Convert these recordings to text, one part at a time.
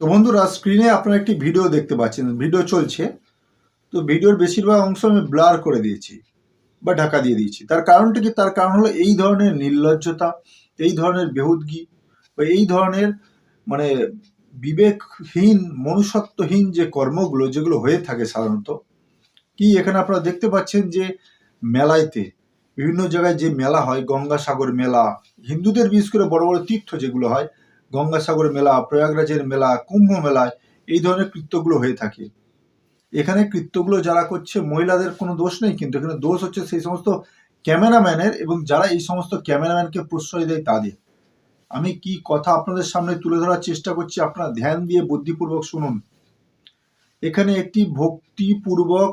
তো বন্ধুরা স্ক্রিনে আপনারা একটি ভিডিও দেখতে পাচ্ছেন। ভিডিও চলছে। তো ভিডিওর বেশিরভাগ অংশ আমি ব্লার করে দিয়েছি বা ঢাকা দিয়ে দিয়েছি। তার কারণটা কি? তার কারণ হলো এই ধরনের নির্লজ্জতা, এই ধরনের বেহুদগি বা এই ধরনের মানে বিবেকহীন, মনুষ্যত্বহীন যে কর্মগুলো, যেগুলো হয়ে থাকে সাধারণত, কি এখানে আপনারা দেখতে পাচ্ছেন যে মেলাইতে, বিভিন্ন জায়গায় যে মেলা হয়, গঙ্গাসাগর মেলা, হিন্দুদের বিশেষ করে বড় বড় তীর্থ যেগুলো হয় গঙ্গাসাগর মেলা, প্রয়াগরাজের মেলা, কুম্ভ মেলায় এই ধরনের কৃত্যগুলো হয়ে থাকে। এখানে কৃত্যগুলো যারা করছে, মহিলাদের কোনো দোষ নেই, কিন্তু এখানে দোষ হচ্ছে সেই সমস্ত ক্যামেরাম্যানের এবং যারা এই সমস্ত ক্যামেরাম্যানকে প্রশ্রয় দেয় তাদের। আমি কি কথা আপনাদের সামনে তুলে ধরার চেষ্টা করছি, আপনারা ধ্যান দিয়ে বুদ্ধিপূর্বক শুনুন। এখানে একটি ভক্তিপূর্বক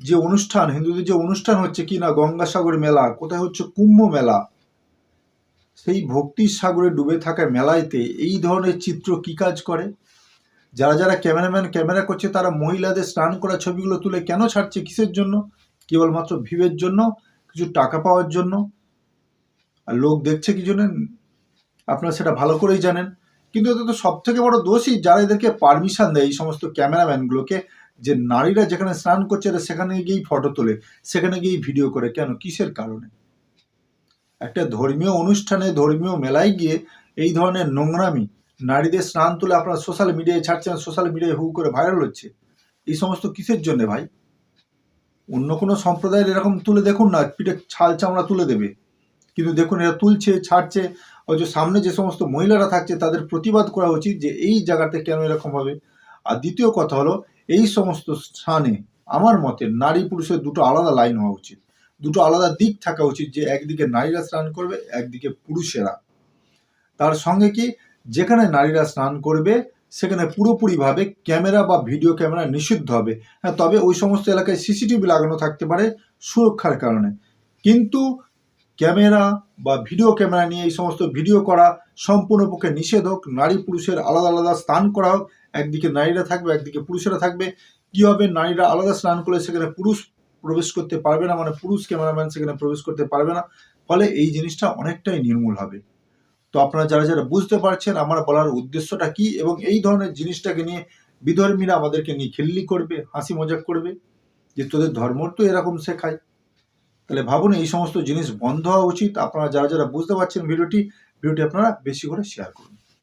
যে অনুষ্ঠান, হিন্দুদের যে অনুষ্ঠান হচ্ছে কি না গঙ্গাসাগর মেলা, কোথায় হচ্ছে কুম্ভ মেলা সেই ভক্তির সাগরে ডুবে থাকা মেলাইতে এই ধরনের চিত্র কি কাজ করে? যারা যারা ক্যামেরাম্যান ক্যামেরা করছে, তারা মহিলাদের স্নান করা ছবিগুলো তুলে কেন ছাড়ছে কিসের জন্য? কেবলমাত্র ভিউয়ের জন্য? কিছু টাকা পাওয়ার জন্য? আর লোক দেখছে কি জন্য? আপনারা সেটা ভালো করেই জানেন। কিন্তু এতে তো সব থেকে বড় দোষই যারা এদেরকে পারমিশন দেয় এই সমস্ত ক্যামেরাম্যানগুলোকে, যে নারীরা যেখানে স্নান করছে সেখানে গিয়েই ফটো তোলে, সেখানে গিয়েই ভিডিও করে। কেন? কিসের কারণে? একটা ধর্মীয় অনুষ্ঠানে, ধর্মীয় মেলায় গিয়ে এই ধরনের নোংরামি, নারীদের স্নান তুলে আপনারা সোশ্যাল মিডিয়ায় ছাড়ছেন সোশ্যাল মিডিয়ায় হু করে ভাইরাল হচ্ছে, এই সমস্ত কিসের জন্য ভাই? অন্য কোনো সম্প্রদায়ের এরকম তুলে দেখুন না, পিঠে ছাল চামড়া তুলে দেবে। কিন্তু দেখুন, এরা তুলছে, ছাড়ছে, অথচ সামনে যে সমস্ত মহিলারা থাকছে, তাদের প্রতিবাদ করা উচিত যে এই জায়গাতে কেন এরকম হবে। আর দ্বিতীয় কথা হলো, এই সমস্ত স্থানে আমার মতে নারী পুরুষের দুটো আলাদা লাইন হওয়া উচিত। দুটো আলাদা দিক থাকা উচিত যে একদিকে নারীরা স্নান করবে, একদিকে পুরুষেরা। তার সঙ্গে কি? যেখানে নারীরা স্নান করবে, সেখানে পুরোপুরিভাবে ক্যামেরা বা ভিডিও ক্যামেরা নিষিদ্ধ হবে। হ্যাঁ তবে ওই সমস্ত এলাকায় সিসিটিভি লাগানো থাকতে পারে সুরক্ষার কারণে। কিন্তু ক্যামেরা বা ভিডিও ক্যামেরা নিয়ে এই সমস্ত ভিডিও করা সম্পূর্ণ পক্ষে নিষেধ হোক, নারী পুরুষের আলাদা আলাদা স্নান করা হোক, একদিকে নারীরা থাকবে, একদিকে পুরুষেরা থাকবে। কি হবে নারীরা আলাদা স্নান করলে সেখানে পুরুষ প্রবেশ করতে পারবে না মানে পুরুষ ক্যামেরাম্যান সেখানে প্রবেশ করতে পারবে না। ফলে এই জিনিসটা অনেকটাই নির্মূল হবে। তো আপনারা যারা যারা বুঝতে পারছেন আমার বলার উদ্দেশ্যটা কি এবং এই ধরনের জিনিসটাকে নিয়ে বিধর্মীরা আমাদেরকে নিয়ে খিল্লি করবে, হাসি মজাক করবে, যে তোদের ধর্ম তো এরকম শেখায়। তাহলে ভাবুন এই সমস্ত জিনিস বন্ধ হওয়া উচিত। আপনারা যারা যারা বুঝতে পারছেন ভিডিওটি ভিডিওটি আপনারা বেশি করে শেয়ার করুন।